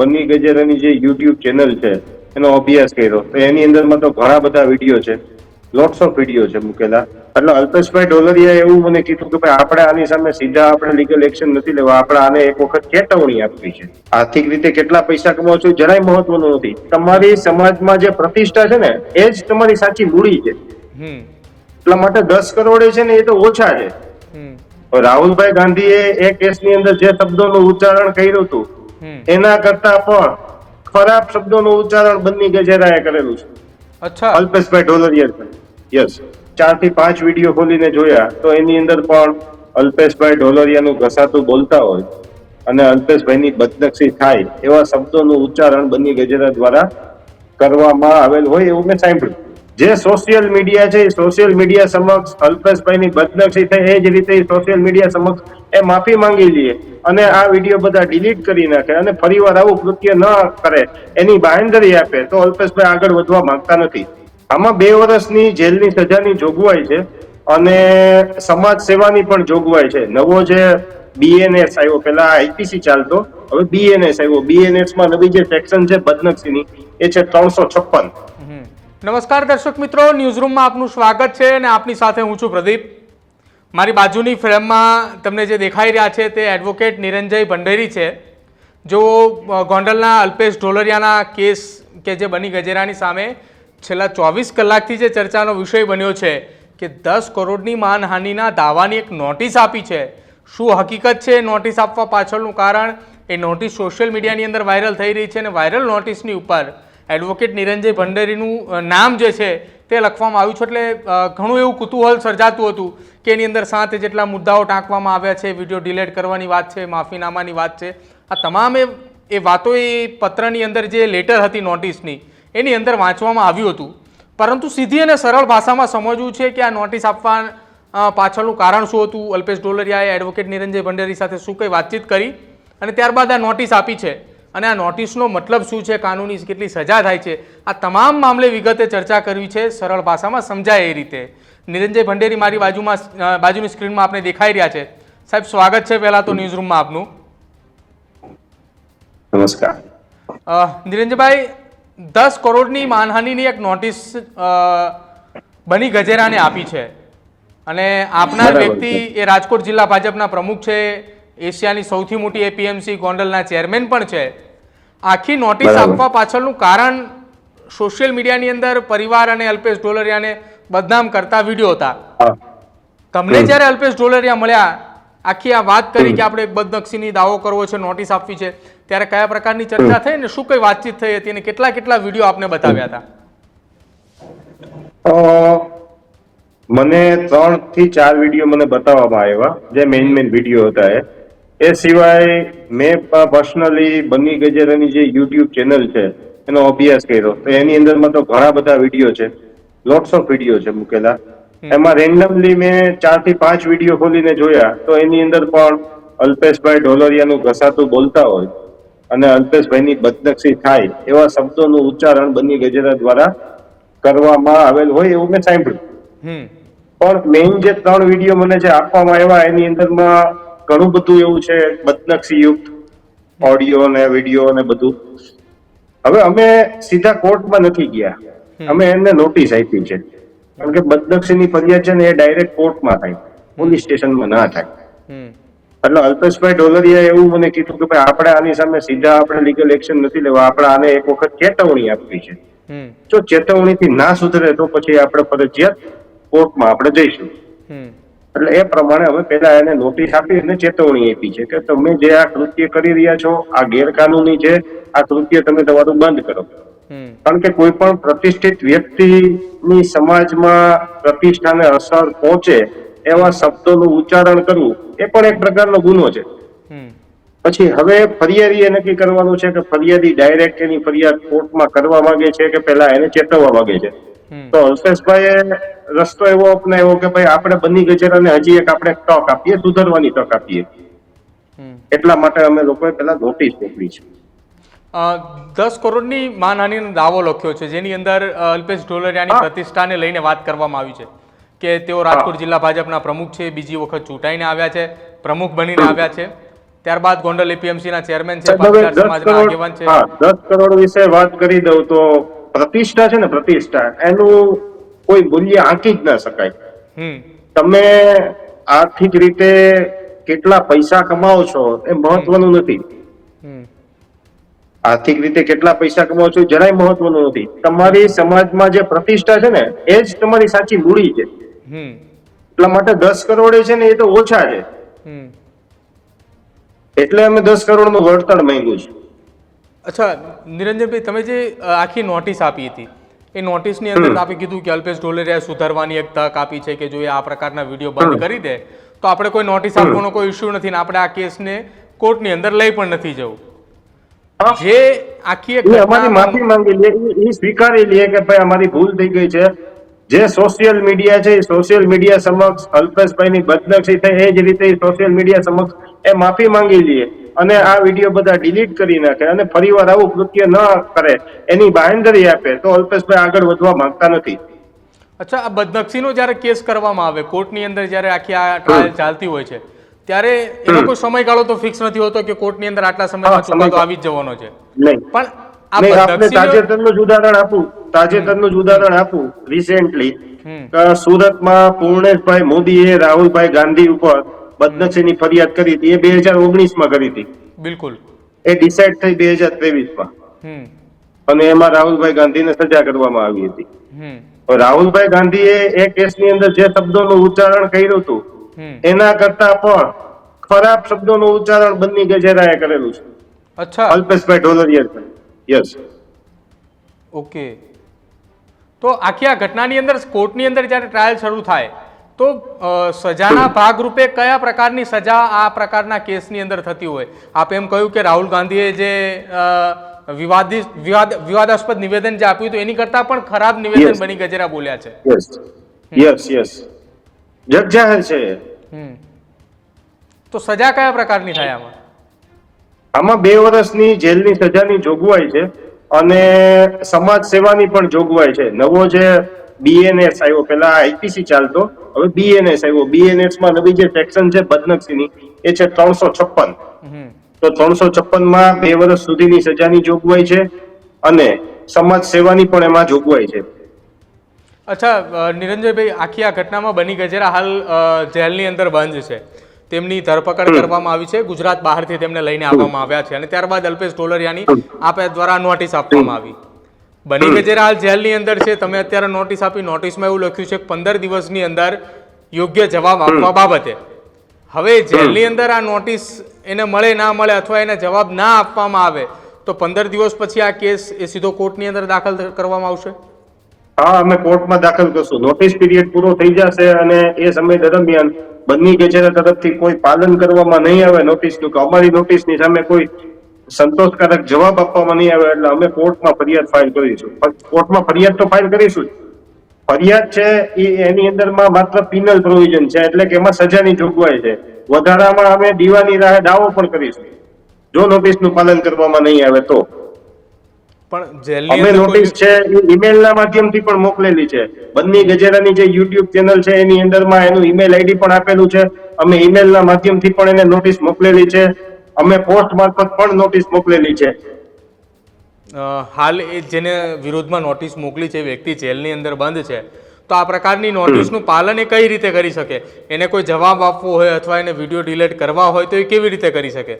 બન્ની ગજેરાની જે YouTube channel છે એનો અભ્યાસ કર્યો. તો એની અંદરમાં તો ઘણા બધા વીડિયો છે લોટ્સ ઓફ વીડિયો છે મૂકેલા. એટલે અલ્પેશભાઈ ડોલરિયા એવું મને કીધું કે ભાઈ આપણે આની સામે સીધા આપણે લીગલ એક્શન નથી લેવા. આપણે આને એક વખત ચેતવણી આપવી છે. આર્થિક રીતે કેટલા પૈસા કમાવો છો જરાય મહત્વનું નથી. તમારી સમાજમાં જે પ્રતિષ્ઠા છે ને એ જ તમારી સાચી મૂડી છે. એટલા માટે દસ કરોડ છે ને એ તો ઓછા છે. રાહુલભાઈ ગાંધીએ એ કેસની અંદર જે શબ્દોનું ઉચ્ચારણ કર્યું હતું એના કરતા પણ ખરાબ શબ્દોનું ઉચ્ચારણ બન્ની ગજેરાએ કરેલું છે. અચ્છા. અલ્પેશભાઈ ઢોલરિયા યસ ચારથી પાંચ વીડિયો ખોલીને જોયા તો એની અંદર પણ અલ્પેશભાઈ ઢોલરિયાનું ઘસાતું બોલતા હોય અને અલ્પેશભાઈની બદનક્ષી થાય એવા શબ્દોનું ઉચ્ચારણ બંની ગજેરા દ્વારા કરવામાં આવેલ હોય એવું મેં સાંભળ્યું. જે સોશિયલ મીડિયા છે સોશિયલ મીડિયા સમક્ષ અલ્પેશભાઈની બદનક્ષી થાય એ જ રીતે સોશિયલ મીડિયા સમક્ષ એ માફી માંગી લઈએ અને આ વીડિયો બધા ડિલીટ કરી નાખે અને ફરીવાર આવું કૃત્ય ન કરે, એની બાંહેધરી આપે, તો અલ્પેશભાઈ આગળ વધવા માંગતા નથી. આમાં બે વર્ષની જેલની સજાની જોગવાઈ છે અને સમાજ સેવાની પણ જોગવાઈ છે. નવો જે બીએનએસ આવ્યો પેલા આઈપીસી ચાલતો, હવે બીએનએસ આવ્યો. બીએનએસમાં નવી જે સેક્શન છે બદનક્ષીની, એ છે ત્રણસો છપ્પન. નમસ્કાર દર્શક મિત્રો ન્યૂઝરૂમમાં આપનું સ્વાગત છે અને આપની સાથે હું છું પ્રદીપ. મારી બાજુની ફ્રેમમાં તમને જે દેખાઈ રહ્યા છે તે એડવોકેટ નિરંજય ભંડેરી છે. જો ગોંડલના અલ્પેશ ઢોલરિયાના કેસ કે જે બની ગજેરાની સામે છેલ્લા ચોવીસ કલાકથી જે ચર્ચાનો વિષય બન્યો છે કે દસ કરોડની માનહાનિના દાવાની એક નોટિસ આપી છે. શું હકીકત છે? નોટિસ આપવા પાછળનું કારણ? એ નોટિસ સોશિયલ મીડિયાની અંદર વાયરલ થઈ રહી છે અને વાયરલ નોટિસની ઉપર એડવોકેટ નિરંજય ભંડેરીનું નામ જે છે તે લખવામાં આવ્યું છે. એટલે ઘણું એવું કુતૂહલ સર્જાતું હતું કે એની અંદર સાત જેટલા મુદ્દાઓ ટાંકવામાં આવ્યા છે વીડિયો ડિલેટ કરવાની વાત છે, માફીનામાની વાત છે. આ તમામ એ વાતો એ પત્રની અંદર જે લેટર હતી નોટિસની એની અંદર વાંચવામાં આવ્યું હતું. પરંતુ સીધી અને સરળ ભાષામાં સમજવું છે કે આ નોટિસ આપવા પાછળનું કારણ શું હતું? અલ્પેશ ડોલરિયાએ એડવોકેટ નિરંજય ભંડેરી સાથે શું કંઈ વાતચીત કરી? અને ત્યારબાદ આ નોટિસ આપી છે. અને આ નોટિસનો મતલબ શું છે કાનૂની કેટલી સજા થાય છે આ તમામ મામલે વિગતે ચર્ચા કરવી છે સરળ ભાષામાં સમજાય એ રીતે. નિરંજય ભંડેરી મારી બાજુમાં બાજુની સ્ક્રીનમાં આપણે દેખાઈ રહ્યા છે. સાહેબ સ્વાગત છે પહેલાં તો ન્યૂઝરૂમમાં આપનું. નમસ્કાર. નિરંજયભાઈ દસ કરોડની માનહાનિની એક નોટિસ બની ગજેરાને આપી છે. અને આપનાર વ્યક્તિ એ રાજકોટ જિલ્લા ભાજપના પ્રમુખ છે એશિયાની સૌથી મોટી એપીએમસી ગોંડલના ચેરમેન પણ છે. આખી નોટિસ આપવા પાછળનું કારણ સોશિયલ મીડિયાની અંદર પરિવાર અને અલ્પેશ ઢોલરિયાને બદનામ કરતા વીડિયો હતા. તમને જ્યારે અલ્પેશ ઢોલરિયા મળ્યા આખી આ વાત કરી કે આપણે બદનક્ષીની દાવો કરવો છે નોટિસ આપવી છે ત્યારે કયા પ્રકારની ચર્ચા થઈ ને શું કઈ વાતચીત થઈ હતી અને કેટલા કેટલા વીડિયો આપને બતાવ્યા હતા? મને ત્રણથી ચાર વીડિયો મને બતાવવામાં આવ્યા જે મેઇન મેઇન વીડિયો હતા એ. એ સિવાય મેં પર્સનલી બન્ની ગજેરાની જે યુટ્યુબ ચેનલ છે એનો અભ્યાસ કર્યો. તો એની અંદરમાં તો ઘણા બધા વીડિયો છે લોટ્સ ઓફ વીડિયો છે મૂકેલા. એમાં રેન્ડમલી મેં ચારથી પાંચ વીડિયો ખોલીને જોયા. તો એની અંદર પણ અલ્પેશભાઈ ઢોલરિયાનું ઘસાતું બોલતા હોય અને અલ્પેશભાઈની બદનક્ષી થાય એવા શબ્દોનું ઉચ્ચારણ બની ગજેરા દ્વારા કરવામાં આવેલ હોય એવું મેં સાંભળ્યું. પણ મેઇન જે ત્રણ વીડિયો મને જે આપવામાં આવ્યા એની અંદરમાં ઘણું બધું એવું છે બદનક્ષી યુક્ત ઓડિયો ને વીડિયો ને બધું. હવે અમે સીધા કોર્ટમાં નથી ગયા. અમે એમને નોટિસ આપી છે. કારણ કે બદનક્ષીની ફરિયાદ છે ને એ ડાયરેક્ટ કોર્ટમાં થાય. પોલીસ સ્ટેશનમાં ના થાય. એટલે અલ્પેશભાઈ ડોલરિયા એવું મને કીધું કે ભાઈ આપણે આની સામે સીધા આપણે લીગલ એક્શન નથી લેવા. આપણે આને એક વખત ચેતવણી આપવી છે. જો ચેતવણીથી ના સુધરે તો પછી આપણે ફરજિયાત કોર્ટમાં આપણે જઈશું. એટલે એ પ્રમાણે હવે પેલા એને નોટિસ આપી અને ચેતવણી આપી છે કે તમે જે આ કૃત્ય કરી રહ્યા છો આ ગેરકાનૂની છે આ કૃત્ય તમે તમારું બંધ કરો. કારણ કે કોઈ પણ પ્રતિષ્ઠિત વ્યક્તિની સમાજમાં પ્રતિષ્ઠાને અસર પહોંચે એવા શબ્દોનું ઉચ્ચારણ કરવું એ પણ એક પ્રકારનો ગુનો છે. પછી હવે ફરિયાદી એ નક્કી કરવાનું છે કે ફરિયાદી ડાયરેક્ટ એની ફરિયાદ કોર્ટમાં કરવા માંગે છે કે પેલા એને ચેતવવા માંગે છે? તો અલ્પેશભાઈએ રસ્તો એવો અપનાવ્યો કે ભાઈ આપણે બની ગજેરાને હજી એક આપણે તક આપીએ સુધરવાની તક આપીએ. એટલા માટે અમે લોકોએ પેલા નોટિસ મોકલી છે. દસ કરોડની માનહાનિનો દાવો લખ્યો છે જેની અંદર અલ્પેશ ઢોલરિયાની. પ્રતિષ્ઠાને લઈને વાત કરવામાં આવી છે કે તેઓ રાજકોટ જિલ્લા ભાજપના પ્રમુખ છે બીજી વખત ચૂંટાઈને આવ્યા છે પ્રમુખ બનીને આવ્યા છે ત્યારબાદ ગોંડલ એપીએમસી ના ચેરમેન સમાજના આગેવાન છે. દસ કરોડ વિશે વાત કરી દઉં તો પ્રતિષ્ઠા છે ને પ્રતિષ્ઠા એનું કોઈ મૂલ્ય આંકી જ ના શકાય. તમે આર્થિક રીતે કેટલા પૈસા કમાવો છો એ મહત્વનું નથી. આર્થિક રીતે કેટલા પૈસા કમાવો છો જરાય મહત્વનું નથી. તમારી સમાજમાં જે પ્રતિષ્ઠા છે ને એ જ તમારી સાચી મૂડી છે. એટલા માટે દસ કરોડ છે ને એ તો ઓછા છે. એટલે અમે દસ કરોડનું વળતર માંગ્યું છે. અચ્છા નિરંજનભાઈ તમે જે આખી નોટિસ આપી હતી એ નોટિસની અંદર આપે કીધું કે અલ્પેશ ઢોલેરિયા સુધારવાની એક તક આપી છે કે જો એ આ પ્રકારના વીડિયો બંધ કરી દે તો આપણે કોઈ નોટિસ આપવાનો કોઈ ઇસ્યુ નથી ને આપણે આ કેસને કોર્ટની અંદર લઈ પણ નથી જવું. જે આખી એક અમારી માફી માંગી લે એ- સ્વીકારી લે કે ભાઈ અમારી ભૂલ થઈ ગઈ છે. જે સોશિયલ મીડિયા છે એ સોશિયલ મીડિયા સમક્ષ અલ્પેશભાઈની બદનક્ષી થઈ એ જ રીતે સોશિયલ મીડિયા સમક્ષ એ માફી માંગી લે. અને આ વીડિયો બધા ડિલીટ કરી નાખે અને ફરીવાર આવું કૃત્ય ન કરે એની બાંહેધરી આપે તો અલ્પેશભાઈ આગળ વધવા માંગતા નથી. અચ્છા આ બદનક્ષીનો જ્યારે કેસ કરવામાં આવે કોર્ટની અંદર જ્યારે આખી આ ટ્રાયલ ચાલતી હોય છે ત્યારે એનો કોઈ સમયગાળો તો ફિક્સ નથી હોતો કે કોર્ટની અંદર આટલા સમયમાં ચુકાદો આવી જ જવાનો છે. પણ આપણે તાજેતરનું જ ઉદાહરણ આપું. તાજેતરનું જ ઉદાહરણ આપું. રિસેન્ટલી સુરતમાં પૂર્ણેશભાઈ મોદીએ રાહુલભાઈ ગાંધી ઉપર બદનક્ષીની ફરિયાદ કરી હતી. એ બે હજાર ઓગણીસમાં કરી હતી. બિલકુલ. એ ડિસાઇડ થઈ બે હજાર ત્રેવીસમાં. અને એમાં રાહુલભાઈ ગાંધીને સજા કરવામાં આવી હતી. રાહુલભાઈ ગાંધીએ એ કેસની અંદર જે શબ્દોનું ઉચ્ચારણ કર્યું હતું એના કરતા પણ ખરાબ શબ્દોનું ઉચ્ચારણ બંને ગજેરાએ કરેલું છે. અચ્છા. અલ્પેશભાઈ ઢોલરિયા યસ ઓકે. તો આખી આ ઘટનાની અંદર કોર્ટની અંદર જ્યારે ટ્રાયલ શરૂ થાય તો સજાના ભાગરૂપે કયા પ્રકારની સજા આ પ્રકારના કેસની અંદર થતી હોય? આપ એમ કહ્યું કે રાહુલ ગાંધીએ જે વિવાદિત વિવાદ વિવાદાસ્પદ નિવેદન જે આપ્યું હતું એની કરતા પણ ખરાબ નિવેદન બની ગજેરા બોલ્યા છે. યસ યસ જગ જાહેર છે. તો સજા કયા પ્રકારની થાય આમાં? આમાં બે વર્ષની જેલની સજાની જોગવાઈ છે અને સમાજ સેવાની પણ જોગવાઈ છે. નવો જે બીએનએસ આવ્યો. પેલા આઈપીસી ચાલતો. હવે બીએનએસ આવ્યો. બીએનએસમાં નવી જે સેક્શન છે બદનક્ષીની. એ છે ત્રણસો છપ્પન. તો ત્રણસો છપ્પનમાં બે વર્ષ સુધીની સજાની જોગવાઈ છે અને સમાજ સેવાની પણ એમાં જોગવાઈ છે. અચ્છા નિરંજયભાઈ આખી આ ઘટનામાં બની ગજેરા હાલ જેલની અંદર બંધ છે. તેમની ધરપકડ કરવામાં આવી છે. ગુજરાત બહારથી તેમને લઈને આવવામાં આવ્યા છે. અને ત્યારબાદ અલ્પેશ ટોલરિયાની આપ દ્વારા નોટિસ આપવામાં આવી. બની ગજેરા હાલ જેલની અંદર છે તમે અત્યારે નોટિસ આપી નોટિસમાં એવું લખ્યું છે કે પંદર દિવસની અંદર યોગ્ય જવાબ આપવા બાબતે. હવે જેલની અંદર આ નોટિસ એને મળે ના મળે અથવા એને જવાબ ના આપવામાં આવે તો પંદર દિવસ પછી આ કેસ એ સીધો કોર્ટની અંદર દાખલ કરવામાં આવશે? હા અમે કોર્ટમાં દાખલ કરશું. નોટિસ પીરિયડ પૂરો થઈ જશે અને એ સમય દરમિયાન બંને કચેરા તરફથી કોઈ પાલન કરવામાં નહીં આવે નોટિસનું કે અમારી નોટિસની સામે કોઈ સંતોષકારક જવાબ આપવામાં નહીં આવ્યો એટલે અમે કોર્ટમાં ફરિયાદ ફાઇલ કરીશું. કોર્ટમાં ફરિયાદ તો ફાઇલ કરીશું જ. ફરિયાદ છે એ એની અંદરમાં માત્ર પિનલ પ્રોવિઝન છે એટલે કે એમાં સજાની જોગવાઈ છે. વધારામાં અમે દીવાની રાહે દાવો પણ કરીશું. જો નોટિસનું પાલન કરવામાં નહીં આવે તો. પણ જેલની અમે નોટિસ છે એ ઈમેલના માધ્યમથી પણ મોકલેલી છે. બંને ગજેરાની જે યુટ્યુબ ચેનલ છે એની અંદરમાં એનું ઈમેલ આઈડી પણ આપેલું છે. અમે ઈમેલના માધ્યમથી પણ એને નોટિસ મોકલેલી છે. અમે પોસ્ટ મારફત પણ નોટિસ મોકલેલી છે. હાલ એ જેને વિરોધમાં નોટિસ મોકલી છે વ્યક્તિ જેલની અંદર બંધ છે. તો આ પ્રકારની નોટિસનું પાલન એ કઈ રીતે કરી શકે? એને કોઈ જવાબ આપવો હોય અથવા એને વીડિયો ડિલીટ કરવા હોય તો એ કેવી રીતે કરી શકે?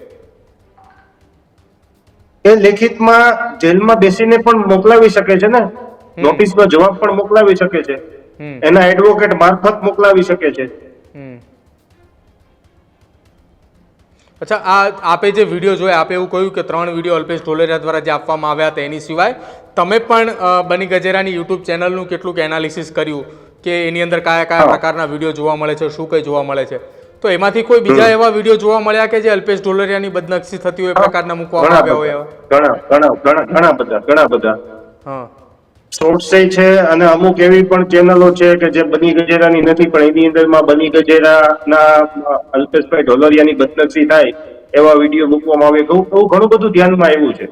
એ લેખિતમાં જેલમાં બેસીને પણ મોકલાવી શકે છે ને? નોટિસનો જવાબ પણ મોકલાવી શકે છે. એના એડવોકેટ મારફત મોકલાવી શકે છે. અચ્છા આ આપે જે વીડિયો જોયા આપે એવું કહ્યું કે ત્રણ વીડિયો અલ્પેશ ઢોલેરિયા દ્વારા જે આપવામાં આવ્યા હતા એની સિવાય તમે પણ બની ગજેરાની યુટ્યુબ ચેનલનું કેટલુંક એનાલિસિસ કર્યું કે એની અંદર કયા કયા પ્રકારના વીડિયો જોવા મળે છે શું કઈ જોવા મળે છે? તો એમાંથી કોઈ બીજા એવા વીડિયો જોવા મળ્યા કે જે અલ્પેશ ઢોલેરિયાની બદનક્ષી થતી હોય એ પ્રકારના મૂકવામાં આવ્યા હોય ઘણા ઘણા ઘણા બધા ઘણા બધા. હા. શોર્ટ્સે છે અને અમુક એવી પણ ચેનલો છે કે જે બની ગજેરાની નથી પણ એની અંદરમાં બની ગજેરાના અલ્પેશભાઈ ઢોલરિયાની બદનક્ષી થાય એવા વીડિયો મૂકવામાં આવે એવું એવું ઘણું બધું ધ્યાનમાં આવ્યું છે.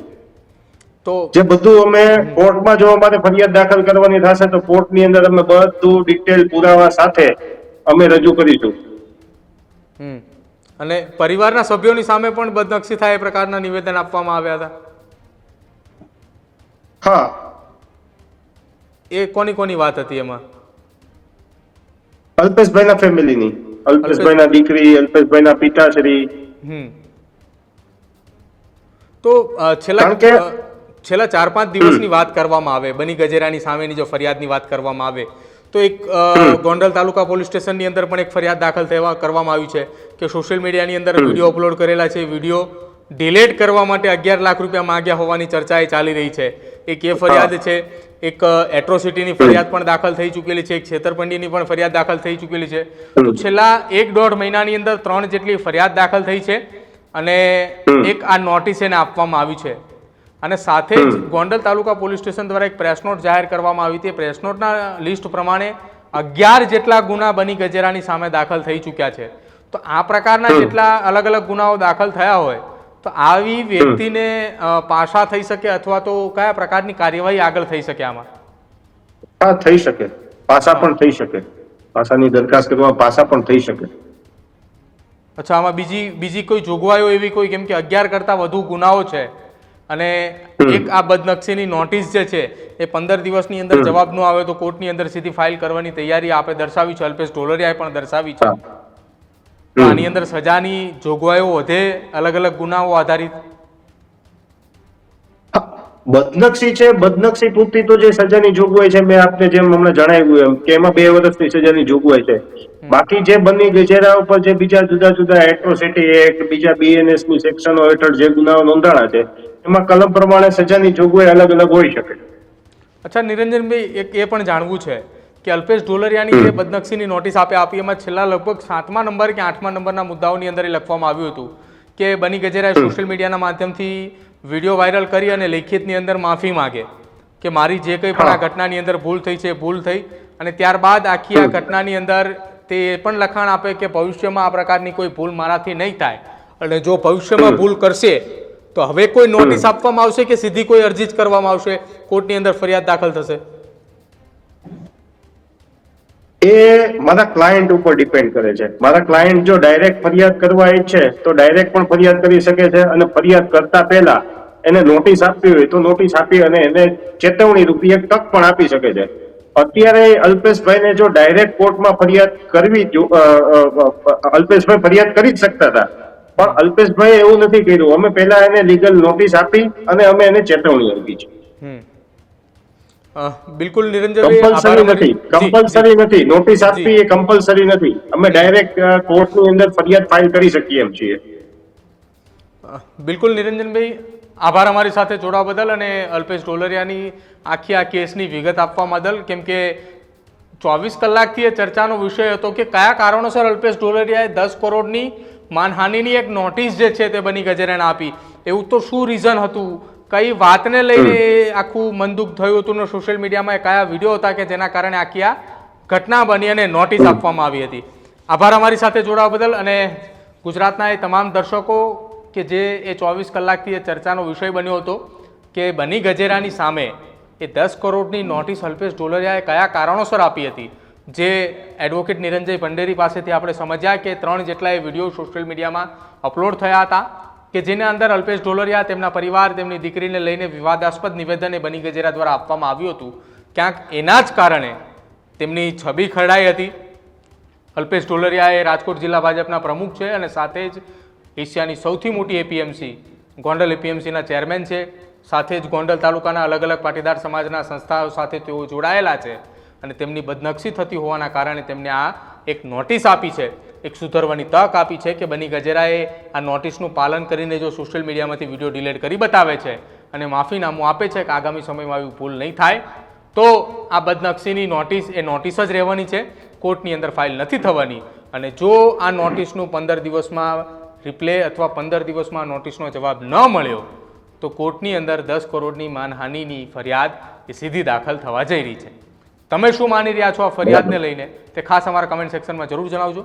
તો જે બધું અમે કોર્ટમાં જો અમારે ફરિયાદ દાખલ કરવાની થશે તો કોર્ટની અંદર અમે બધું ડિટેલ પુરાવા સાથે અમે રજૂ કરીશું. હમ. અને પરિવારના સભ્યોની સામે પણ બદનક્ષી થાય એ પ્રકારના નિવેદન આપવામાં આવ્યા હતા? હા. એ કોની કોની વાત હતી એમાં? અલ્પેશભાઈના ફેમિલીની. અલ્પેશભાઈના દીકરી અલ્પેશભાઈના પિતાશ્રી. હમ. તો છેલ્લા છેલ્લા ચાર પાંચ દિવસની વાત કરવામાં આવે. બની ગજેરાની સામેની જો ફરિયાદની વાત કરવામાં આવે તો એક ગોંડલ તાલુકા પોલીસ સ્ટેશનની અંદર પણ એક ફરિયાદ દાખલ થવા કરવામાં આવી છે કે સોશિયલ મીડિયાની અંદર વીડિયો અપલોડ કરેલા છે. વીડિયો ડિલેટ કરવા માટે અગિયાર લાખ રૂપિયા માંગ્યા હોવાની ચર્ચા એ ચાલી રહી છે. એક એ ફરિયાદ છે એક એટ્રોસિટીની ફરિયાદ પણ દાખલ થઈ ચૂકેલી છે એક છેતરપિંડીની પણ ફરિયાદ દાખલ થઈ ચૂકેલી છે. તો છેલ્લા એક દોઢ મહિનાની અંદર ત્રણ જેટલી ફરિયાદ દાખલ થઈ છે અને એક આ નોટિસ એને આપવામાં આવી છે. અને સાથે જ ગોંડલ તાલુકા પોલીસ સ્ટેશન દ્વારા એક પ્રેસ નોટ જાહેર કરવામાં આવી હતી. પ્રેસ નોટના લિસ્ટ પ્રમાણે અગિયાર જેટલા ગુના બની ગજેરાની સામે દાખલ થઈ ચૂક્યા છે. તો આ પ્રકારના જેટલા અલગ અલગ ગુનાઓ દાખલ થયા હોય તો આવી વ્યક્તિને પાછા થઈ શકે અથવા તો કયા પ્રકારની કાર્યવાહી આગળ થઈ શકે આમાં? હા થઈ શકે. પાછા પણ થઈ શકે. પાછાની દરખાસ્ત કરવા પાછા પણ થઈ શકે. અચ્છા આમાં બીજી બીજી કોઈ જોગવાઈઓ એવી કોઈ કેમ કે અગિયાર કરતા વધુ ગુનાઓ છે અને એક આ બદનક્ષીની નોટિસ જે છે એ પંદર દિવસની અંદર જવાબ ન આવે તો કોર્ટની અંદર સીધી ફાઇલ કરવાની તૈયારી આપે દર્શાવી છે અલ્પેશ ઢોલરિયાએ પણ દર્શાવી છે. તો આની અંદર સજાની જોગવાઈઓ વધે અલગ અલગ ગુનાઓ આધારિત. બદનક્ષી છે બદનક્ષી પૂરતી તો જે સજાની જોગવાઈ છે મેં આપને જેમ હમણાં જણાવ્યું એમ કે એમાં બે વર્ષની સજાની જોગવાઈ છે. બાકી જે બની ગજેરા ઉપર જે બીજા જુદા જુદા એટ્રોસિટી એક્ટ બીજા બીએનએસની સેક્શનો હેઠળ જે ગુનાઓ નોંધાણા છે એમાં કલમ પ્રમાણે સજાની જોગવાઈ અલગ અલગ હોઈ શકે. અચ્છા નિરંજનભાઈ એક એ પણ જાણવું છે. કે અલ્પેશ ઢોલરિયાની જે બદનક્ષીની નોટિસ આપે આપી એમાં છેલ્લા લગભગ સાતમા નંબર કે આઠમા નંબરના મુદ્દાઓની અંદર એ લખવામાં આવ્યું હતું કે બની ગજેરાએ સોશિયલ મીડિયાના માધ્યમથી વીડિયો વાયરલ કરી અને લેખિતની અંદર માફી માગે કે મારી જે કંઈ પણ આ ઘટનાની અંદર ભૂલ થઈ છે એ ભૂલ થઈ અને ત્યારબાદ આખી આ ઘટનાની અંદર તે એ પણ લખાણ આપે કે ભવિષ્યમાં આ પ્રકારની કોઈ ભૂલ મારાથી નહીં થાય. અને જો ભવિષ્યમાં ભૂલ કરશે તો હવે કોઈ નોટિસ આપવામાં આવશે કે સીધી કોઈ અરજી જ કરવામાં આવશે? કોર્ટની અંદર ફરિયાદ દાખલ થશે? એ મારા ક્લાયન્ટ ઉપર ડિપેન્ડ કરે છે. મારા ક્લાયન્ટ જો ડાયરેક્ટ ફરિયાદ કરવા ઈચ્છે તો ડાયરેક્ટ પણ ફરિયાદ કરી શકે છે અને ફરિયાદ કરતા પહેલા એને નોટિસ આપવી હોય તો નોટિસ આપી અને એને ચેતવણી રૂપી એક તક પણ આપી શકે છે. અત્યારે અલ્પેશભાઈને જો ડાયરેક્ટ કોર્ટમાં ફરિયાદ કરવી અલ્પેશભાઈ ફરિયાદ કરી જ શકતા હતા. પણ અલ્પેશભાઈ એવું નથી કર્યું. અમે પહેલા એને લીગલ નોટિસ આપી અને અમે એને ચેતવણી આપી છે. બિલકુલ નિરંજનભાઈ કમ્પલસરી નથી. કમ્પલસરી નથી. નોટિસ આપવી એ કમ્પલસરી નથી. અમે ડાયરેક્ટ કોર્ટની અંદર ફરિયાદ ફાઇલ કરી શકીએ એમ છીએ. બિલકુલ નિરંજનભાઈ આભાર અમારી સાથે જોડાવા બદલ અને અલ્પેશ ડોલરિયાની આખી આ કેસની વિગત આપવા બદલ. કેમ કે ચોવીસ કલાકથી એ ચર્ચાનો વિષય હતો કે કયા કારણોસર અલ્પેશ ડોલરિયાએ દસ કરોડની માનહાનિની એક નોટિસ જે છે તે બની ગજેરાને આપી. એવું તો શું રીઝન હતું? કઈ વાતને લઈને આખું મનદુખ થયું હતું ને સોશિયલ મીડિયામાં એ કયા વીડિયો હતા કે જેના કારણે આખી આ ઘટના બની અને નોટિસ આપવામાં આવી હતી. આભાર અમારી સાથે જોડાવા બદલ અને ગુજરાતના એ તમામ દર્શકો કે જે એ ચોવીસ કલાકથી એ ચર્ચાનો વિષય બન્યો હતો કે બની ગજેરાની સામે એ દસ કરોડની નોટિસ અલ્પેશ ડોલરિયાએ કયા કારણોસર આપી હતી? જે એડવોકેટ નિરંજય ભંડેરી પાસેથી આપણે સમજ્યા કે ત્રણ જેટલા એ વીડિયો સોશિયલ મીડિયામાં અપલોડ થયા હતા. કે જેના અંદર અલ્પેશ ઢોલરિયા, તેમના પરિવાર, તેમની દીકરીને લઈને વિવાદાસ્પદ નિવેદન એ બની ગજેરા દ્વારા આપવામાં આવ્યું હતું. ક્યાંક એના જ કારણે તેમની છબી ખરડાઈ હતી. અલ્પેશ ઢોલરિયા એ રાજકોટ જિલ્લા ભાજપના પ્રમુખ છે અને સાથે જ એશિયાની સૌથી મોટી એપીએમસી ગોંડલ એપીએમસીના ચેરમેન છે. સાથે જ ગોંડલ તાલુકાના અલગ અલગ પાટીદાર સમાજના સંસ્થાઓ સાથે તેઓ જોડાયેલા છે અને તેમની બદનક્ષી થતી હોવાના કારણે તેમને આ એક નોટિસ આપી છે. એક સુધરવાની તક આપી છે કે બની ગજેરાએ આ નોટિસનું પાલન કરીને જો સોશિયલ મીડિયામાંથી વીડિયો ડિલીટ કરી બતાવે છે અને માફીનામું આપે છે કે આગામી સમયમાં આવી ભૂલ નહીં થાય, તો આ બદનક્ષીની નોટિસ એ નોટિસ જ રહેવાની છે. કોર્ટની અંદર ફાઇલ નથી થવાની. અને જો આ નોટિસનું પંદર દિવસમાં રિપ્લે અથવા પંદર દિવસમાં નોટિસનો જવાબ ન મળ્યો, તો કોર્ટની અંદર દસ કરોડની માનહાનિની ફરિયાદ એ સીધી દાખલ થવા જઈ રહી છે. તમે શું માની રહ્યા છો આ ફરિયાદને લઈને? તે ખાસ અમારા કમેન્ટ સેક્શનમાં જરૂર જણાવજો.